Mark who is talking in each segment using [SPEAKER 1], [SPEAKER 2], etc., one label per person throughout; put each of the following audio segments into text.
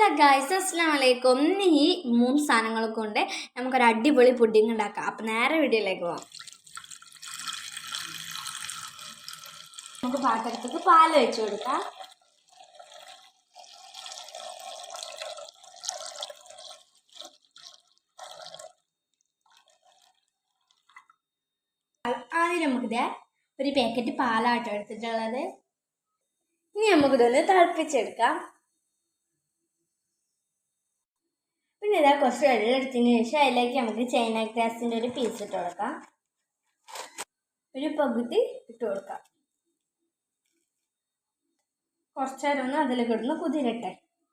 [SPEAKER 1] Hello guys അസ്സാം വലൈക്കും ഇന്ന് ഈ മൂന്ന് സാധനങ്ങൾ കൊണ്ട് നമുക്കൊരു അടിപൊളി പുഡിംഗ് ഉണ്ടാക്കാം. അപ്പം നേരെ വീഡിയോയിലേക്ക് പോവാം. നമുക്ക് പാത്രത്തേക്ക് പാൽ വെച്ച് കൊടുക്കാം. ആദ്യം നമുക്കിത് ഒരു പാക്കറ്റ് പാലാട്ടോ എടുത്തിട്ടുള്ളത്. ഇനി നമുക്കിതൊന്ന് തിളപ്പിച്ചെടുക്കാം. പിന്നെ ഇതാ കുറച്ച് വെള്ളം എടുത്തതിന് ശേഷം അതിലേക്ക് നമുക്ക് ചൈന ഗ്രാസിന്റെ ഒരു പീസ് ഇട്ട് കൊടുക്കാം. ഒരു പകുതി ഇട്ട് കൊടുക്കാം. കുറച്ച് നേരം ഒന്ന് അതിൽ കിടന്ന് കുതിരട്ടെ.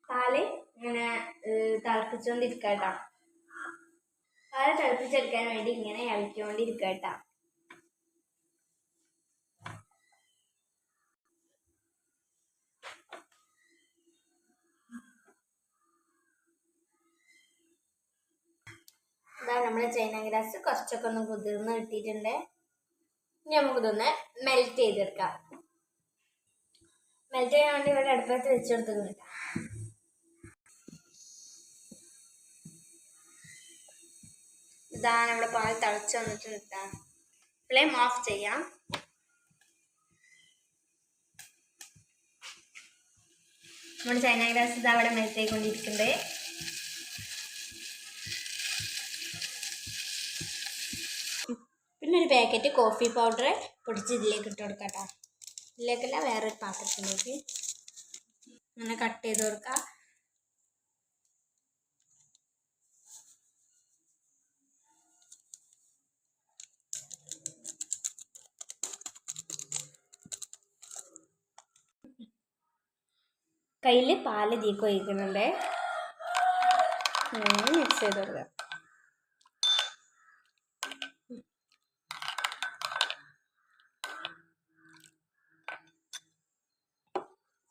[SPEAKER 1] പാൽ ഇങ്ങനെ തിളപ്പിച്ചുകൊണ്ടിരിക്കട്ടോ കേട്ടോ പാൽ തിളപ്പിച്ചെടുക്കാൻ വേണ്ടി ഇങ്ങനെ ഇളക്കിക്കൊണ്ടിരിക്കുക നമ്മുടെ ചൈന ഗ്രാസ് കുറച്ചൊക്കെ ഒന്ന് കുതിർന്ന് കിട്ടിയിട്ടുണ്ട് ഇനി നമുക്കിതൊന്ന് മെൽറ്റ് ചെയ്തെടുക്കാം. മെൽറ്റ് ചെയ്യാൻ വേണ്ടി ഇവിടെ അടുപ്പത്ത് വെച്ച് കൊടുത്തിട്ടുണ്ട് ഇതാ നമ്മുടെ പാൽ തിളച്ച് വന്നിട്ടുണ്ട് ഫ്ലെയിം ഓഫ് ചെയ്യാം നമ്മുടെ ചൈന ഗ്രാസ് ഇതാ അവിടെ മെൽറ്റ് ആയിക്കൊണ്ടിരിക്കുന്നത് പിന്നെ ഒരു പാക്കറ്റ് കോഫി പൗഡർ പൊടിച്ച് ഇതിലേക്ക് ഇട്ട് കൊടുക്കാം കേട്ടോ. ഇതിലേക്കല്ല വേറൊരു പാത്രത്തിലേക്ക്. അങ്ങനെ കട്ട് ചെയ്ത് കൊടുക്കാം. കയ്യിൽ പാൽ തീക്ക് ഒഴിക്കുന്നുണ്ട്. മിക്സ് ചെയ്ത് കൊടുക്കാം.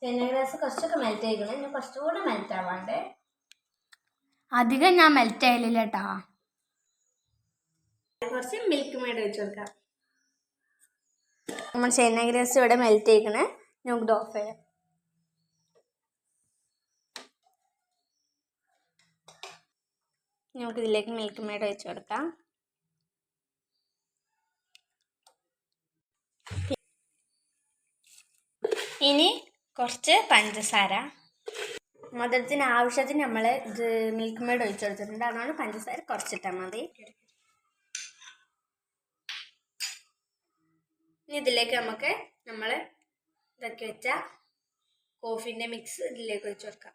[SPEAKER 1] ചെന്ന ഗ്ലാസ് കുറച്ചൊക്കെ മെൽറ്റ് ആയിക്കണം ഇനി കുറച്ചുകൂടെ മെൽറ്റ് ആവാണ്ടേ. അധികം ഞാൻ മെൽറ്റ് ആയില്ല കേട്ടാ കുറച്ച് മിൽക്ക് മേഡ് വെച്ച് കൊടുക്കാം. നമ്മൾ ചെന്ന ഗ്ലാസ് ഇവിടെ മെൽറ്റ് ചെയ്യണേ നമുക്ക് ഓഫ് ചെയ്യാം. നമുക്ക് ഇതിലേക്ക് മിൽക്ക് മേഡ് വെച്ച് കൊടുക്കാം. ഇനി കുറച്ച് പഞ്ചസാര. മധുരത്തിന് ആവശ്യത്തിന് നമ്മൾ ഇത് മിൽക്ക് മേഡ് ഒഴിച്ചു കൊടുത്തിട്ടുണ്ട്. അതുകൊണ്ട് പഞ്ചസാര കുറച്ചിട്ടാൽ മതി. ഇനി ഇതിലേക്ക് നമുക്ക് നമ്മൾ ഇതൊക്കെ വെച്ച കോഫീന്റെ മിക്സ് ഇതിലേക്ക് ഒഴിച്ചു കൊടുക്കാം.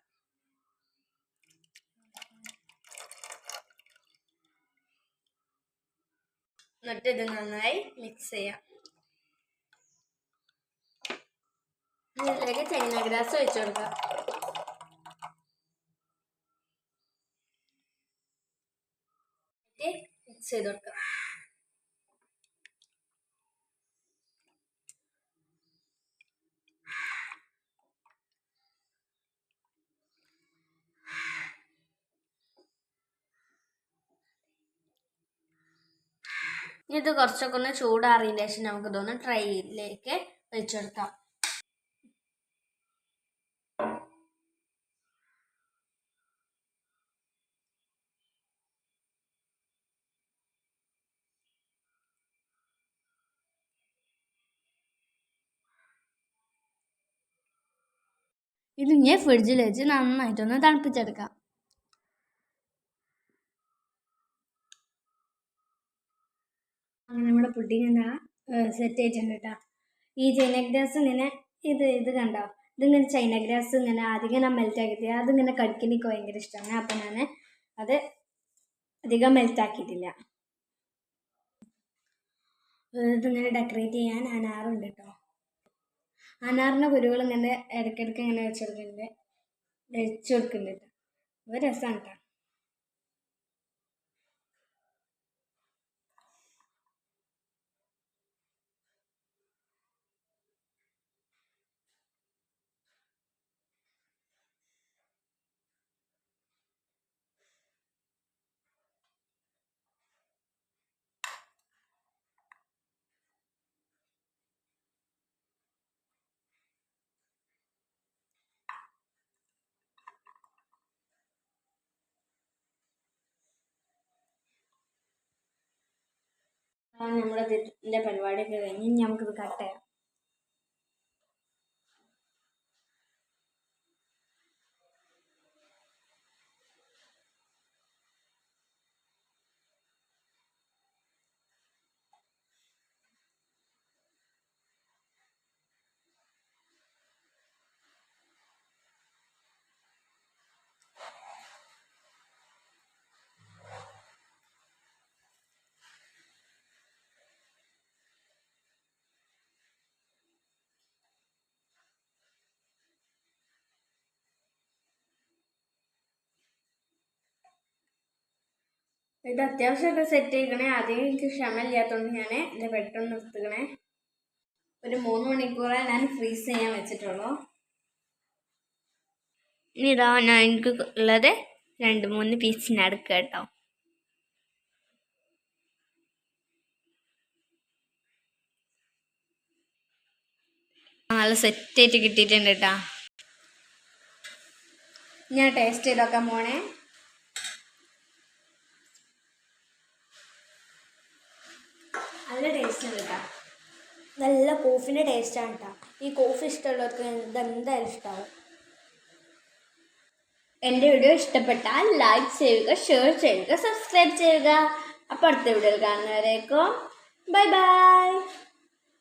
[SPEAKER 1] എന്നിട്ട് ഇത് നന്നായി മിക്സ് ചെയ്യാം. ഇതിലേക്ക് ചൈന ഗ്രാസ് വെച്ച് കൊടുക്കാം. മിക്സ് ചെയ്ത് കൊടുക്കാം. ഇത് കുറച്ചൊക്കെ ഒന്ന് ചൂടാറിയതിന് ശേഷം നമുക്ക് ഇതൊന്ന് ട്രൈയിലേക്ക് വെച്ചെടുക്കാം ഇത് ഞാൻ ഫ്രിഡ്ജിൽ വെച്ച് നന്നായിട്ടൊന്ന് തണുപ്പിച്ചെടുക്കാം. അങ്ങനെ നമ്മുടെ പുഡിങ് എന്താ സെറ്റ് ആയിട്ടുണ്ട് കേട്ടോ ഈ ചൈന ഗ്രാസ് ഇങ്ങനെ ഇത് ഇത് കണ്ടോ? ഇതിങ്ങനെ ചൈന ഗ്രാസ് ഇങ്ങനെ അധികം ഞാൻ മെൽറ്റ് ആക്കിയിട്ട് അതിങ്ങനെ കടിക്കണിക്ക് ഭയങ്കര ഇഷ്ടമാണ് അപ്പം ഞാൻ അത് അധികം മെൽറ്റ് ആക്കിയിട്ടില്ല. ഇതിങ്ങനെ ഡെക്കറേറ്റ് ചെയ്യാൻ അനാറുണ്ട് കേട്ടോ അനാറിന്റെ കുരുകൾ ഇങ്ങനെ ഇടയ്ക്കിടയ്ക്ക് ഇങ്ങനെ വെച്ച് കൊടുക്കുന്നുണ്ട്. വെച്ച് കൊടുക്കുന്നുണ്ട്. അപ്പോൾ രസമാണ് കേട്ടോ. നമ്മുടെ ഇതിന്റെ പരിപാടിയൊക്കെ കഴിഞ്ഞ് ഇനി നമുക്കിത് കട്ട് ചെയ്യാം. ഇത് അത്യാവശ്യമൊക്കെ സെറ്റ് ചെയ്യണേ അധികം എനിക്ക് ക്ഷമ ഇല്ലാത്തതുകൊണ്ട് ഞാൻ ഇത് പെട്ടെന്ന് നിർത്തുകണേ. ഒരു മൂന്ന് മണിക്കൂറേ ഞാൻ ഫ്രീസ് ചെയ്യാൻ വെച്ചിട്ടുള്ളൂ. ഇനി ഇതാ ഞാൻ എനിക്ക് ഉള്ളത് രണ്ട് മൂന്ന് പീസിന് അടുക്കുക കേട്ടോ. നല്ല സെറ്റായിട്ട് കിട്ടിയിട്ടുണ്ട് കേട്ടോ ഞാൻ ടേസ്റ്റ് ചെയ്തൊക്കെ പോണേ ഉണ്ട് കേട്ടോ നല്ല കോഫിന്റെ ടേസ്റ്റാണ് കേട്ടോ ഈ കോഫി ഇഷ്ടമുള്ളവർക്ക് ഇതെന്തായാലും ഇഷ്ടമാവും എന്റെ വീഡിയോ ഇഷ്ടപ്പെട്ടാൽ ലൈക്ക് ചെയ്യുക ഷെയർ ചെയ്യുക സബ്സ്ക്രൈബ് ചെയ്യുക. അപ്പോൾ അടുത്ത വീഡിയോയിൽ കാണുന്നവരേക്കും ബൈ ബൈ